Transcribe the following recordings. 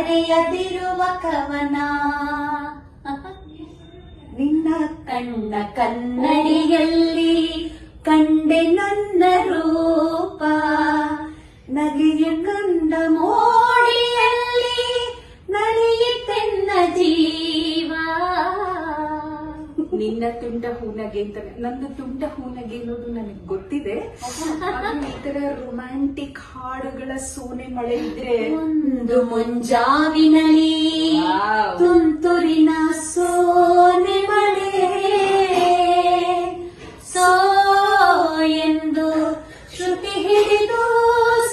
ಬರೆಯದಿರುವ ಕವನ. ನಿನ್ನ ಕಣ್ಣ ಕನ್ನಡಿಯಲ್ಲಿ ಕಂಡೆ ನನ್ನ ರೂಪ. ನಗೆಯ ಕಂದ ಮೋಡಿಯಲ್ಲಿ ತುಂಡ ಹೂನಗೆ ಅಂತ ನಂದು ತುಂಡ ಹೂನಗೆ ಅನ್ನೋದು ನನಗೆ ಗೊತ್ತಿದೆ. ಈ ತರ ರೊಮ್ಯಾಂಟಿಕ್ ಹಾಡುಗಳ ಸೋನೆ ಮಳೆ ಇದ್ರೆ ಒಂದು ಮುಂಜಾವಿನಲಿ ವಾವ್. ತುಂತುರಿನ ಸೋನೆ ಮಳೆ. ಸೋ ಎಂದು ಶ್ರುತಿ ಹಿಡಿದು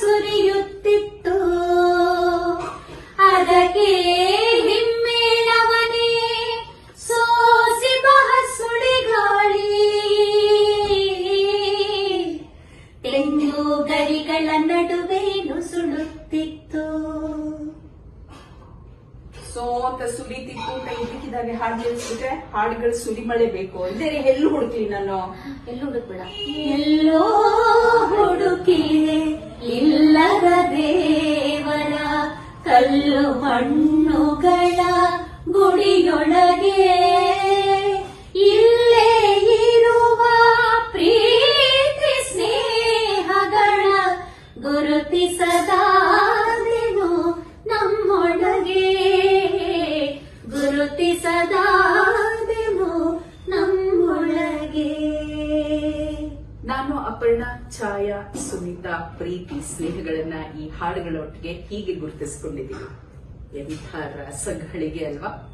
ಸುರಿಯುತ್ತಿತ್ತು. ಅದಕ್ಕೆ ಅಂತ ಸುಲಿತಿತ್ತು ಕೈ ಇದ್ದಕ್ಕಿದ್ದಾಗೆ ಹಾಡು ನಿಲ್ಸ್ಬಿಟ್ರೆ ಹಾಡುಗಳು ಸುರಿ ಮಳೆ ಬೇಕು ಇದೇ ಎಲ್ಲಿ ಹುಡುಕ್ಲಿ ನಾನು. ಎಲ್ಲೂ ಹುಡುಕ್ಬೇಡ. ಎಲ್ಲೋ ಹುಡುಕಿ ಇಲ್ಲದ ದೇವರ ಕಲ್ಲು ಮಣ್ಣುಗಳ ಗುಡಿಯೊಳಗೆ. ಸುನೀತಾ, ಪ್ರೀತಿ, ಸ್ನೇಹಗಳನ್ನ ಈ ಹಾಡುಗಳೊಟ್ಟಿಗೆ ಹೀಗೆ ಗುರುತಿಸಿಕೊಂಡಿದ್ದೀವಿ. ಎಂಥ ರಸಗಳಿಗೆ ಅಲ್ವಾ?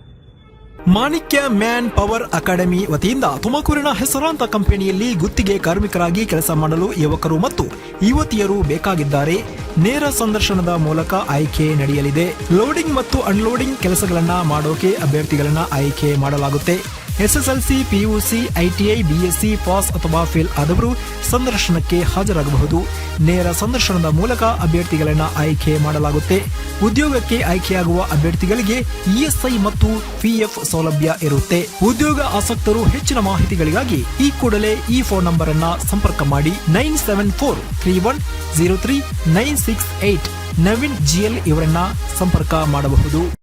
ಮಾಣಿಕ್ಯ ಮ್ಯಾನ್ ಪವರ್ ಅಕಾಡೆಮಿ ವತಿಯಿಂದ ತುಮಕೂರಿನ ಹೆಸರಾಂತ ಕಂಪನಿಯಲ್ಲಿ ಗುತ್ತಿಗೆ ಕಾರ್ಮಿಕರಾಗಿ ಕೆಲಸ ಮಾಡಲು ಯುವಕರು ಮತ್ತು ಯುವತಿಯರು ಬೇಕಾಗಿದ್ದಾರೆ. ನೇರ ಸಂದರ್ಶನದ ಮೂಲಕ ಆಯ್ಕೆ ನಡೆಯಲಿದೆ. ಲೋಡಿಂಗ್ ಮತ್ತು ಅನ್ಲೋಡಿಂಗ್ ಕೆಲಸಗಳನ್ನ ಮಾಡೋಕೆ ಅಭ್ಯರ್ಥಿಗಳನ್ನ ಆಯ್ಕೆ ಮಾಡಲಾಗುತ್ತೆ. SSLC PUC ITI BSc pass ಅಥವಾ ಫೇಲ್ ಆದವರು ಸಂದರ್ಶನಕ್ಕೆ ಹಾಜರಾಗಬಹುದು. ನೇರ ಸಂದರ್ಶನದ ಮೂಲಕ ಅಭ್ಯರ್ಥಿಗಳನ್ನು ಆಯ್ಕೆ ಮಾಡಲಾಗುತ್ತೆ. ಉದ್ಯೋಗಕ್ಕೆ ಆಯ್ಕೆಯಾಗುವ ಅಭ್ಯರ್ಥಿಗಳಿಗೆ ಇಎಸ್ಐ ಮತ್ತು ಪಿಎಫ್ ಸೌಲಭ್ಯ ಇರುತ್ತೆ. ಉದ್ಯೋಗ ಆಸಕ್ತರು ಹೆಚ್ಚಿನ ಮಾಹಿತಿಗಳಿಗಾಗಿ ಈ ಕೂಡಲೇ ಈ ಫೋನ್ ನಂಬರ್ ಅನ್ನ ಸಂಪರ್ಕ ಮಾಡಿ. Nine seven four three one zero three nine six eight Naveen GL ಇವರನ್ನ ಸಂಪರ್ಕ ಮಾಡಬಹುದು.